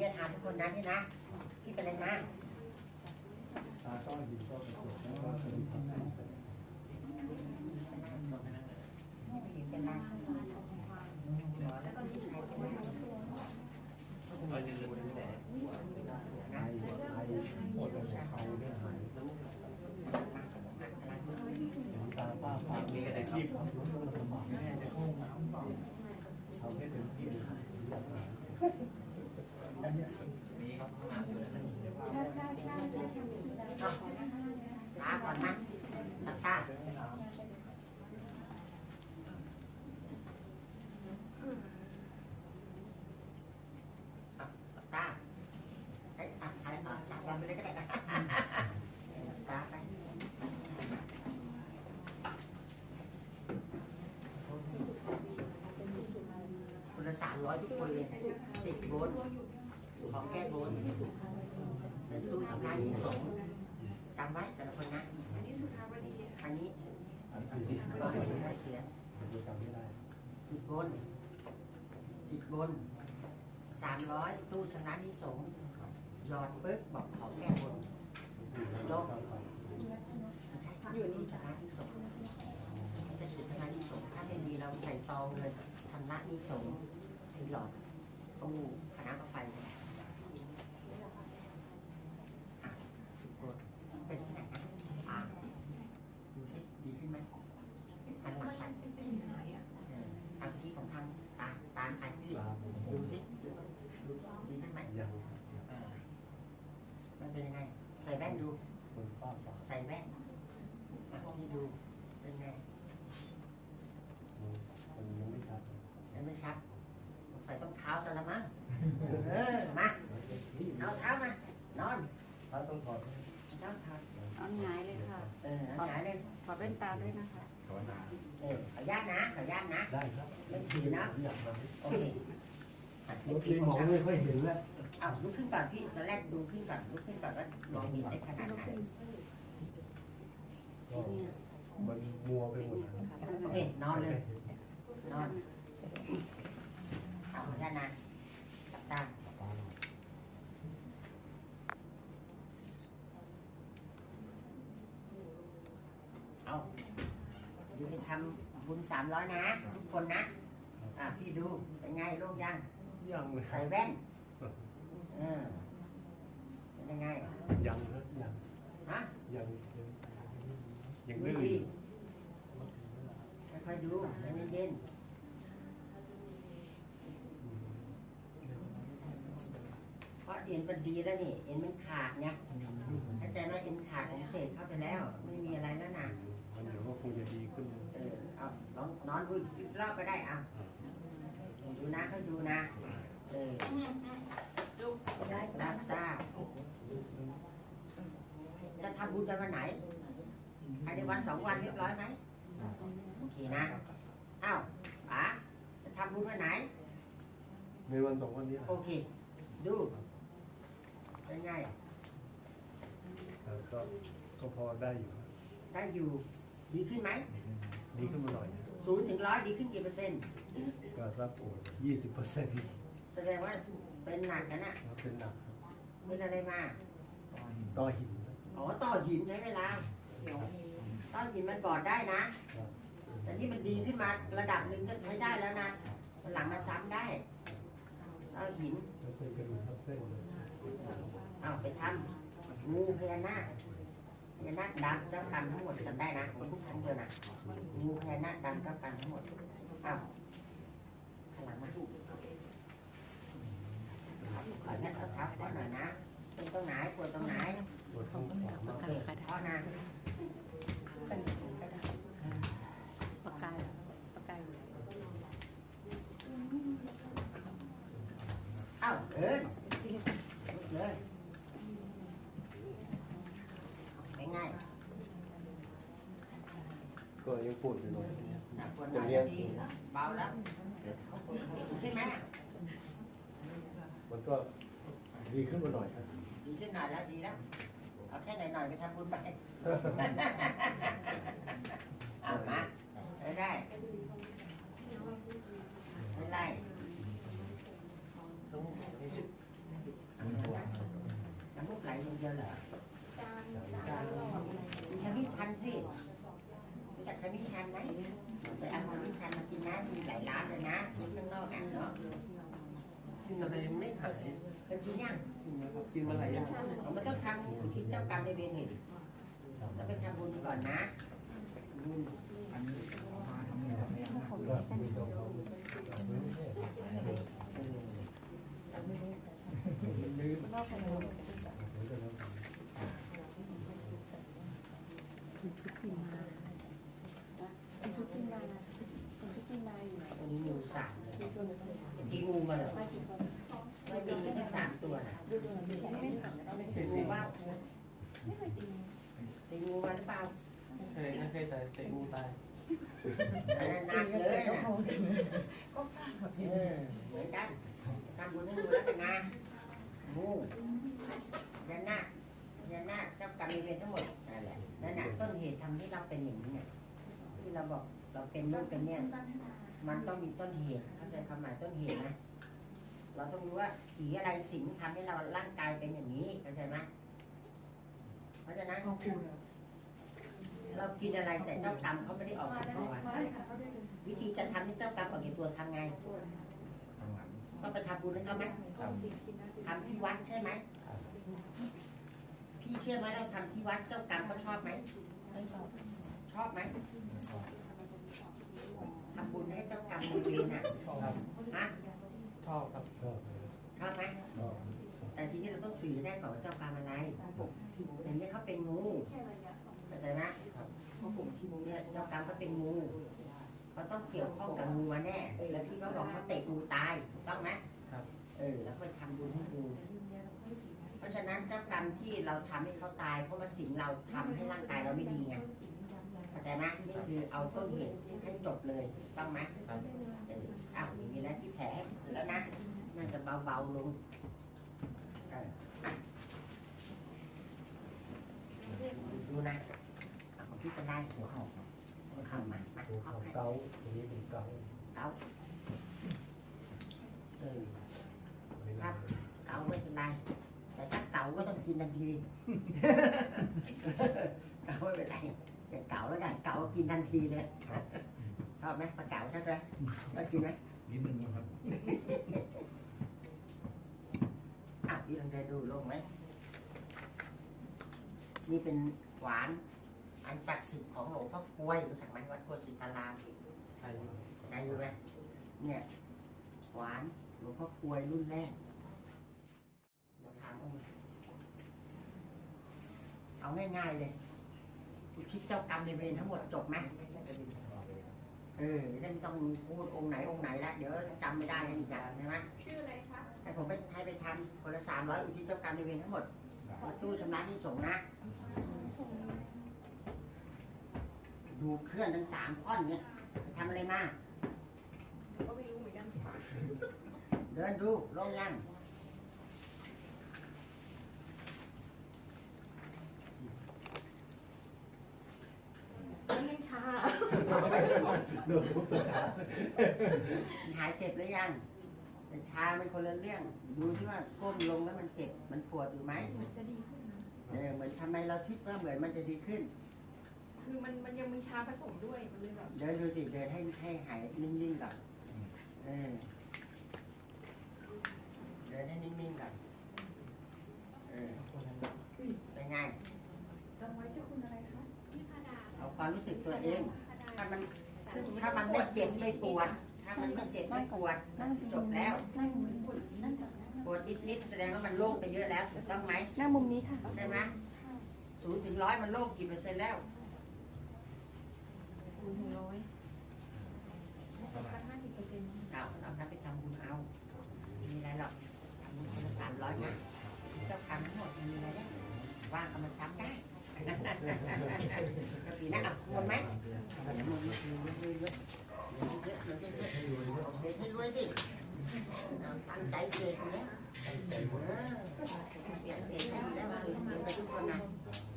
เวียดนามทุกคนนะพี่นะพี่เป็นอะไรมาตาต้อหินก็กระจแล้วก็สลิปข้างหน้าพี่เป็นไรแล้วก็ที่ใครเป็นไรเอาจริงๆมันแต่ ไอไอปวดหัวเข่าเนี่ยหายตาป้าป้า มีแต่ที่ ขับรถก็ลำบากแม่จะเข้าห้องน้ำเอาให้เต็มที่เลยอยากหา มีเขาทำงานอยู่แล้ว ตาก่ อนนะตาตาตาไอ้ตาไอ้ตาตาตาไปเลยก็ได้นะตาร้อยทุกคนเลยติดโบนของแก้บนเป็นตู้ทำงานที่สงจำไว้แต่ละคนนะอั นนี้อันสี่สิบร้อยสิบห้าเสียติดบนติดบนสามร้อยตู้ชนะที่สงหยอดปึ๊กบอกขอแก้บนโลกใช่อยู่นี่ชนะที่สงจะติดชนะที่สงถ้าไม่มีเราใส่ซองเลยชนะที่สงให้หลอดตู้คณะก็ไปะติดบนเป็นที่ไหนนะอ่าดูสิดีขึ้นไหมหันหลังไป เออทำที่ของทางตาตามไปพี่ ตาผม ดูสิดูดูดีขึ้นไหม ยัง เออมันเป็นยังไง ใส่แว่นดู คนป้าป้า ใส่แว่นมาห้องนี้ดูเป็นไง มันยังไม่ชัด ยังไม่ชัดสงสัยต้องเท้าซะละมั้งเออมาเอาเท้ามานอน ถ้าต้องถอด เท้าเท้า เอาหงายเลยค่ะ เออเอาหงายเลย ขอแว่นตาด้วยนะคะ เออขออนุ ญาตนะขออนุญาตนะได้ครับเล่นผีนะอยากทโอเคหัดำเล่เมื่นอผีกี้ขมอองงทางไม่ค่อยเห็นแล้วอ้าวลุกขึ้นก่อนพี่ตอนแรกดูขึ้นก่อนลุกขึ้นก่อนว่ามองเห็นได้ขนาดไหนก็มันมัวไปหมดโอเคนอนเลยนอนเอาด้านนั้นตับตาเอาอยู่ที่ทำ บุญสามร้อยนะ ทุกคนนะ อ่าพี่ดูเป็นไงโล่งยังยังเลยใส่แว่นเออเป็นยังไงยังครับยังฮะยังยังดูดื้อดีค่อยๆดูเย็นๆเพราะเอ็นมันดีแล้วนี่เอ็นมันขาดเนี่ยเข้าใจไหมเอ็นขาดของเศษเข้าไปแล้ว ไม่มีอะไรแล้วนะ มันเดี๋ยวก็คงจะดีขึ้นเอ อเอาลองนอนดูรอบก็ได้อะดูนะค่อยดูนะ เออได้รับตาจะทำบุญกันวันไหนภายในวันสองวันเรียบร้อยไหมโอเคนะอ้าวป๋าจะทำบุญวันไหน ในวันสองวันนี้โอเค ดูเป็นไงก็ก็พอได้อยู่ ได้อยู่ดีขึ้นไหม ดีขึ้นมาหน่อยนะศูนย์ถึงร้อยดีขึ้นกี่เปอร์เซ็นต์ ก็รับโอ้ยี่สิบเปอร์เซ็นต์แสดงว่าเป็นหนักกันนะเป็นหนักเป็นอะไรมา ต่อหินอ๋อต่อหินใช้เวลาต่อหินมันบอดได้นะแต่นี่มันดีขึ้นมาระดับหนึ่งก็ใช้ได้แล้วนะวันหลังมาซ้ำได้ต่อหินแล้วเป็นกระดูกทับเส้นเลยเอาไปทำงูพญานาค พญานาคดำเจ้ากรรมทั้งหมดจำได้นะคนทุกครั้งเดียวนะงูพญานาคดำเจ้ากรรมทั้งหมดอ้าวขลังมาขอเนี่ยเอาทับก่อนหน่อยนะเป็นตรงไหนปวดตรงไหนปวดตรงขวาโอเคขอนะ ปากกาปากกาอยู่ไหน เอ้าเดินลุกเลยเป็นไง ก็ยังปวดอยู่หน่อยหนักปวดหน่อยแล้วเบาแล้วใช่ไหมมันก็ดีขึ้นมาหน่อยครับดีขึ้นหน่อยแล้วดีแล้วเอาแค่หน่อยๆไปทำบุญไปเอามาได้ได้ไม่ไล่ตรง เดียวเหรอ จานจานเราอะไร มีขมิ้นชันสิรู้จักขมิ้นชันไหมไปเอาขมิ้นชันมากินนะมีหลายร้านเลยนะมีข้างนอกอะเนาะ กินอะไรไม่หายเป็นกินย่างกินนะครับกินมาหลายอย่างมันต้องทำอุทิศเจ้ากรรมในายเวรหน่อยดิต้องไปทำบุญก่อนนะบุญอันนี้มาทำเนี่ยทำเนี่ยนะของแม่กัน เออ ลืม นอกกันคุณชุดพิมมาคุณชุดพิมมาคุณชุดพิมมาอยู่ไหน วันนี้งูสามเลยกินงูมาเหรอไม่กินแค่สามตัวนะ ไม่ถามได้ไหม ตีงูบ้าง ไม่เคยตี ตีงูมาหรือเปล่า เคยไม่เคยแต่เตะงูตายอันนั้นหนักเลยนะก็กล้าเออเหมือนกันทำบุญให้งูแล้วกันนะงูยันหน้ายันหน้าเจ้ากรรมนายเวรทั้งหมดนั่นแหละนั่นแหละต้นเหตุทำให้เราเป็นอย่างนี้เนี่ยที่เราบอกเราเป็นนู่นเป็นเนี่ย มันต้องมีต้นเหตุ เข้าใจความหมายต้นเหตุไหมเราต้องรู้ว่าผีอะไรสิงทำให้เราร่างกายเป็นอย่างนี้เข้าใจไหมเพราะฉะนั้นเรากินอะไรแต่เจ้ากรรมเขาไม่ได้ออกมาจากได้ตัวมาได้ค่ะเขาได้เลยวิธีจะทำให้เจ้ากรรมออกจากตัวทำไงทางหลังต้องไปทำบุญให้เขาไหมก็สิกินนะทำที่วัดใช่ไหมพี่เชื่อไหมเราทำที่วัดเจ้ากรรมเขาชอบไหมชอบไหมทำบุญให้เจ้ากรรมในายเวรน่ะครับฮะชอบครับชอบไหมแต่ทีนี้เราต้องสื่อให้ได้ก่อนว่าเจ้ากรรมอะไรอย่างนี้เขาเป็นงู แค่ระยะสองเข้าใจไหมเพราะผมที่งูเนี่ยเจ้ากรรมเขาเป็นงูเขาต้องเกี่ยวข้องกับงูมาแน่ แล้วที่เขาบอกเขาเตะงูตายถูกต้องไหมครับเออแล้วไปทำบุญให้งูเพราะฉะนั้นเจ้ากรรมที่เราทำให้เขาตาย เพราะว่าสิ่งเราทำให้ร่างกายเราไม่ดีไงเข้าใจไหมนี่คือเอาต้นเหตุให้จบเลยถูกต้องไหมครับเอออ้าวอย่างนี้แล้วที่แผลแล้วนะน่าจะเบาๆลงเอออะดูนะ เอาของพี่ก็ได้หัวเข่าหัวเข่ามามาเข้าให้เกาทีนี้เป็นเก้าเก้าเออถ้าเก้าไม่เป็นไรแต่ถ้าเกาก็ต้องกินทันทีเกาไม่เป็นไรอย่าเกาแล้วกันเก่ากินทันทีเลยชอบไหมปลาเก๋าใช่ไหมก็กินไหมนิดนึงนะครับอะพี่ลองใจดูลงไหมนี่เป็นหวาน อันศักดิ์สิทธิ์ของหลวงพ่อกล้วยรู้จักไหมวัดโกศิตารามใช่ใจรู้ไหมเนี่ยหวานหลวงพ่อกล้วยรุ่นแรกเดี๋ยวถามเอามาเอาง่ายๆเลยอุทิศเจ้ากรรมในายเวรทั้งหมดจบไหมเออไม่ต้องพูดองค์ไหนองค์ไหนละเดี๋ยวจำไม่ได้อีกอย่างใช่ไหมชื่ออะไรคะให้ผมไปให้ไปทำคนละสามร้อยอุทิศเจ้ากรรมในายเวรทั้งหมดในตู้ชำระที่ส่งส์นะ ดูเครื่องทั้งสามท่อนเนี่ยไปทำอะไรมา ก็ไม่รู้เหมือนกันเดินดูลงยังมันยังชาเริ่มพูดภาษาหายเจ็บหรือยังแต่ชาเป็นคนละเรื่อง ดูที่ว่าก้มลงแล้วมันเจ็บ มันปวดอยู่ไหมมันจะดีขึ้นนะเออเหมือนทำไมเราคิดว่าเหมือนมันจะดีขึ้น คือมันมันยังมีชาผสมด้วย มันเลยแบบเดินดูสิเดินให้ให้หายนิ่งๆก่อนเออเดินให้นิ่งๆก่อนเออเป็นไงจำไว้ชื่อคุณอะไรคะพี่พาดาเอาความรู้สึกตัวเองพาดาถ้ามันถ้ามันไม่เจ็บไม่ปวด ถ้ามันไม่เจ็บไม่ปวดนั่งจบแล้วนั่งมุมนั่นก่อนนะปวดนิดๆแสดงว่ามันโล่งไปเยอะแล้วถูกต้องไหมนั่งมุมนี้ค่ะใช่ไหมศูนย์ถึงร้อยมันโล่งกี่เปอร์เซ็นต์แล้ว ศูนย์ถึงร้อยสักห้าสิบเปอร์เซ็นต์ เอาเราทำไปทำบุญเอาไม่มีอะไรหรอกทำบุญคนละสามร้ อยนะเจ้าทำทั้งหมดมันมีอะไรได้ว่างก็มาซ้ำได้ก็ปีหน้าอะควรไหมมึงมึงมึงมึงเยอะเยอะเยอะเยอะเยอะเด็กให้รวยสิเอาตั้งใจเกิดอยู่แล้วเออเปลี่ยนเสียงให้ดีแล้วเปลี่ยนเปลี่ยนไปทุกคนนะค